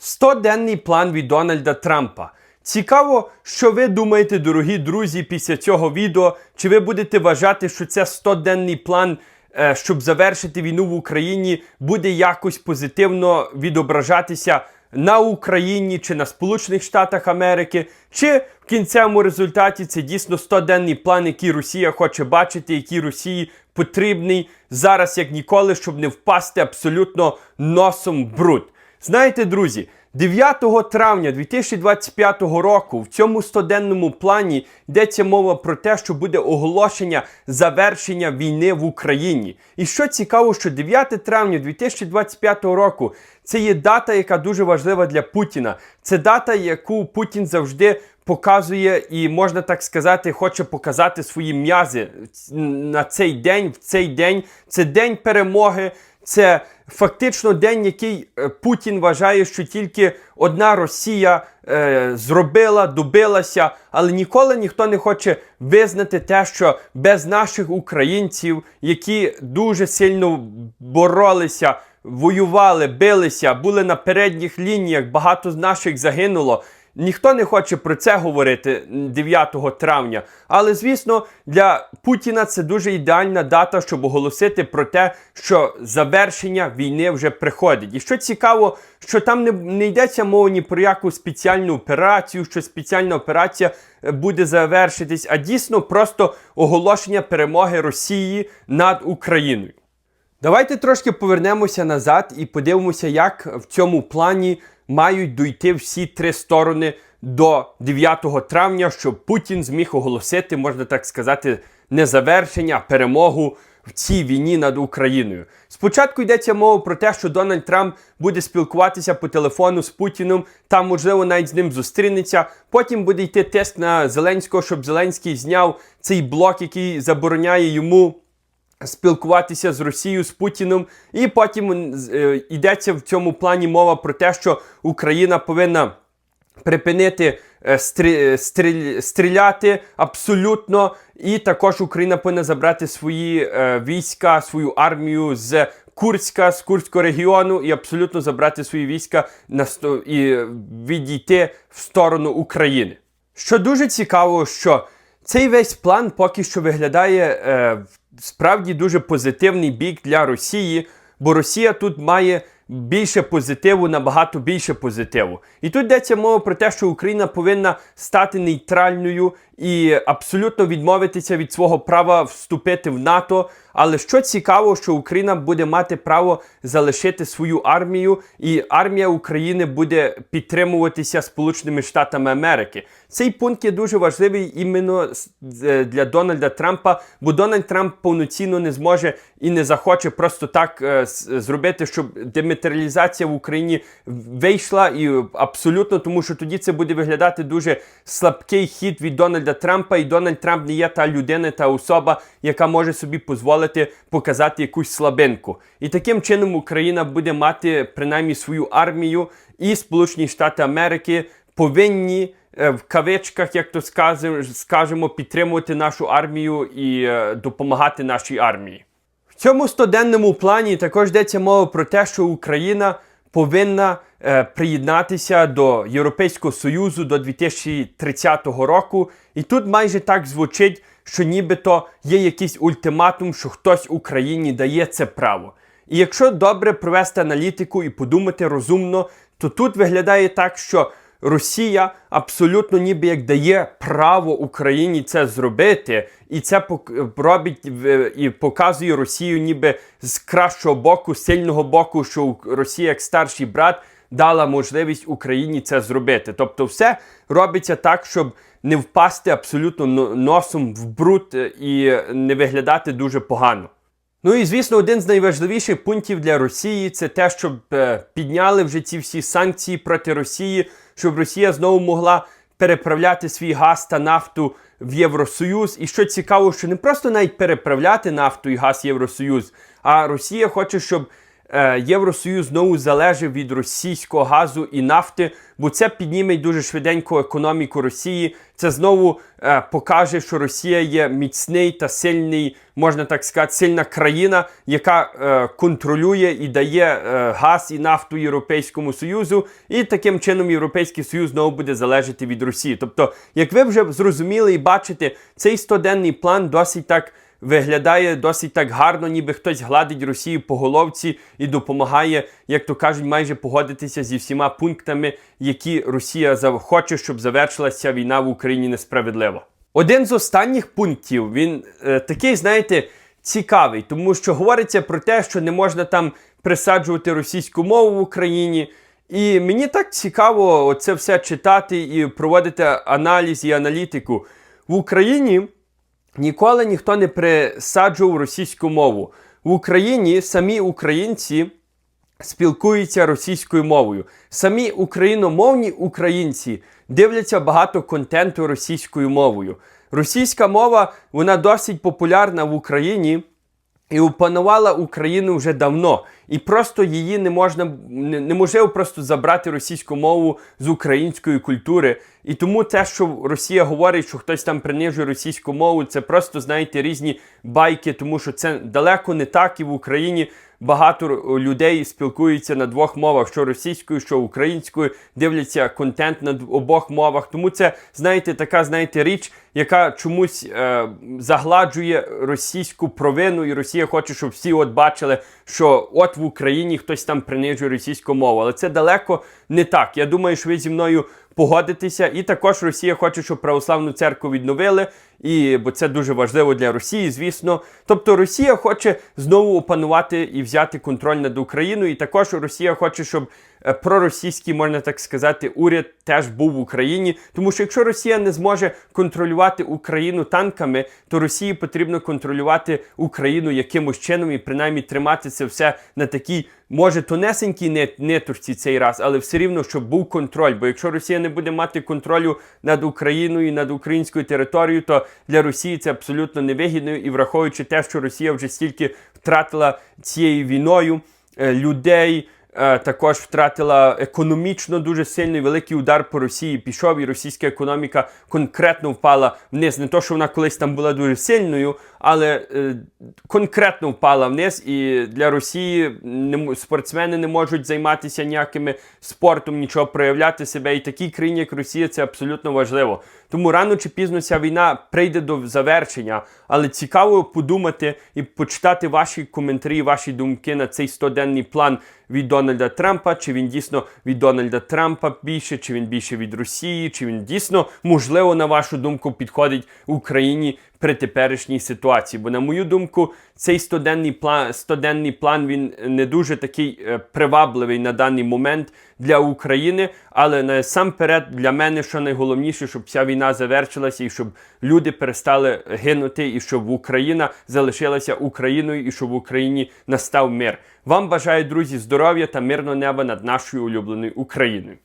100-денний план від Дональда Трампа. Цікаво, що ви думаєте, дорогі друзі, після цього відео. Чи ви будете вважати, що це 100-денний план, е, щоб завершити війну в Україні, буде якось позитивно відображатися на Україні чи на Сполучених Штатах Америки? Чи в кінцевому результаті це дійсно 100-денний план, який Росія хоче бачити, який Росії потрібний зараз як ніколи, щоб не впасти абсолютно носом в бруд? Знаєте, друзі, 9 травня 2025 року в цьому 100-денному плані йдеться мова про те, що буде оголошення завершення війни в Україні. І що цікаво, що 9 травня 2025 року це є дата, яка дуже важлива для Путіна. Це дата, яку Путін завжди показує і, можна так сказати, хоче показати свої м'язи на цей день, в цей день. Це день перемоги. Це фактично день, який е, Путін вважає, що тільки одна Росія е, зробила, добилася, але ніколи ніхто не хоче визнати те, що без наших українців, які дуже сильно боролися, воювали, билися, були на передніх лініях, багато з наших загинуло. Ніхто не хоче про це говорити 9 травня. Але звісно, для Путіна це дуже ідеальна дата, щоб оголосити про те, що завершення війни вже приходить. І що цікаво, що там не, не йдеться мова ні про яку спеціальну операцію, що спеціальна операція е, буде завершитись, а дійсно просто оголошення перемоги Росії над Україною. Давайте трошки повернемося назад і подивимося, як в цьому плані мають дойти всі три сторони до 9 травня, щоб Путін зміг оголосити, можна так сказати, не завершення, перемогу в цій війні над Україною. Спочатку йдеться мова про те, що Дональд Трамп буде спілкуватися по телефону з Путіним, там, можливо, навіть з ним зустрінеться. Потім буде йти тест на Зеленського, щоб Зеленський зняв цей блок, який забороняє йому спілкуватися з Росією з Путіним, і потім е, йдеться в цьому плані мова про те, що Україна повинна припинити е, стрі, стріль, стріляти абсолютно, і також Україна повинна забрати свої е, війська, свою армію з. Курська з Курського регіону і абсолютно забрати свої війська на і відійти в сторону України. Що дуже цікаво, що цей весь план поки що виглядає е, справді дуже позитивний бік для Росії, бо Росія тут має більше позитиву, набагато більше позитиву. І тут йдеться мова про те, що Україна повинна стати нейтральною і абсолютно відмовитися від свого права вступити в НАТО. Але що цікаво, що Україна буде мати право залишити свою армію, і армія України буде підтримуватися Сполученими Штатами Америки. Цей пункт є дуже важливий іменно е, для Дональда Трампа, бо Дональд Трамп повноцінно не зможе і не захоче просто так е, зробити, щоб дематеріалізація в Україні вийшла і абсолютно, тому що тоді це буде виглядати дуже слабкий хід від Дональда Трампа, і Дональд Трамп не є та людина, та особа, яка може собі дозволити показати якусь слабинку. І таким чином Україна буде мати принаймні свою армію, і Сполучені Штати Америки повинні. е, В кавичках, як то скажемо, підтримувати нашу армію і е, допомагати нашій армії. В цьому стоденному плані також йдеться мова про те, що Україна повинна е, приєднатися до Європейського Союзу до 2030 року. І тут майже так звучить, що нібито є якийсь ультиматум, що хтось Україні дає це право. І якщо добре провести аналітику і подумати розумно, то тут виглядає так, що Росія абсолютно ніби як дає право Україні це зробити, і це робить і показує Росію ніби з кращого боку, сильного боку, що Росія як старший брат дала можливість Україні це зробити. Тобто, все робиться так, щоб не впасти абсолютно носом в бруд е, і не виглядати дуже погано. Ну і звісно, один з найважливіших пунктів для Росії це те, щоб е, підняли вже ці всі санкції проти Росії, щоб Росія знову могла переправляти свій газ та нафту в Євросоюз. І що цікаво, що не просто навіть переправляти нафту і газ в Євросоюз, а Росія хоче, щоб Євросоюз знову залежить від російського газу і нафти, бо це підніме дуже швиденько економіку Росії. Це знову е, покаже, що Росія є міцний та сильний, можна так сказати, сильна країна, яка е, контролює і дає е, газ і нафту Європейському Союзу, і таким чином Європейський Союз знову буде залежати від Росії. Тобто, як ви вже зрозуміли і бачите, цей 100-денний план досить так виглядає досить так гарно, ніби хтось гладить Росію по головці і допомагає, як то кажуть, майже погодитися зі всіма пунктами, які Росія хоче, щоб завершилася війна в Україні несправедливо. Один з останніх пунктів він е, такий, знаєте, цікавий, тому що говориться про те, що не можна там присаджувати російську мову в Україні. І мені так цікаво це все читати і проводити аналіз і аналітику. В Україні ніколи ніхто не присаджував російську мову. В Україні самі українці спілкуються російською мовою. Самі україномовні українці дивляться багато контенту російською мовою. Російська мова вона досить популярна в Україні і опанувала Україну вже давно. І просто її не можна неможливо просто забрати російську мову з української культури. І тому те, що Росія говорить, що хтось там принижує російську мову, це просто знаєте різні байки, тому що це далеко не так і в Україні. Багато людей спілкуються на двох мовах: що російською, що українською, дивляться контент на обох мовах. Тому це, знаєте, така знаєте, річ, яка чомусь е, загладжує російську провину, і Росія хоче, щоб всі от бачили, що от в Україні хтось там принижує російську мову. Але це далеко не так. Я думаю, що ви зі мною погодитеся. І також Росія хоче, щоб православну церкву відновили. І бо це дуже важливо для Росії, звісно. Тобто Росія хоче знову опанувати і взяти контроль над Україною. І також Росія хоче, щоб е, проросійський, можна так сказати, уряд теж був в Україні. Тому що якщо Росія не зможе контролювати Україну танками, то Росії потрібно контролювати Україну якимось чином і принаймні тримати це все на такій. Може, тонесенькій нет- ниточці цей раз, але все рівно, щоб був контроль. Бо якщо Росія не буде мати контролю над Україною, над українською територією, то для Росії це абсолютно невигідно. І враховуючи те, що Росія вже стільки втратила цією війною е, людей. е, Також втратила економічно дуже сильний великий удар по Росії. Пішов, і російська економіка конкретно впала вниз. Не то, що вона колись там була дуже сильною, але е, конкретно впала вниз. І для Росії не, спортсмени не можуть займатися ніякими спортом, нічого проявляти себе. І такій країні, як Росія, це абсолютно важливо. Тому рано чи пізно ця війна прийде до завершення. Але цікаво подумати і почитати ваші коментарі, ваші думки на цей 100-денний план від Дональда Трампа, чи він дійсно від Дональда Трампа більше, чи він більше від Росії, чи він дійсно, можливо, на вашу думку, підходить Україні при теперішній ситуації. Бо, на мою думку, цей 100-денний план, 100-денний план він не дуже такий е, привабливий на даний момент для України. Але насамперед для мене, що найголовніше, щоб ця війна завершилася і щоб люди перестали гинути, і щоб Україна залишилася Україною, і щоб в Україні настав мир. Вам бажаю, друзі, здоров'я та мирного неба над нашою улюбленою Україною.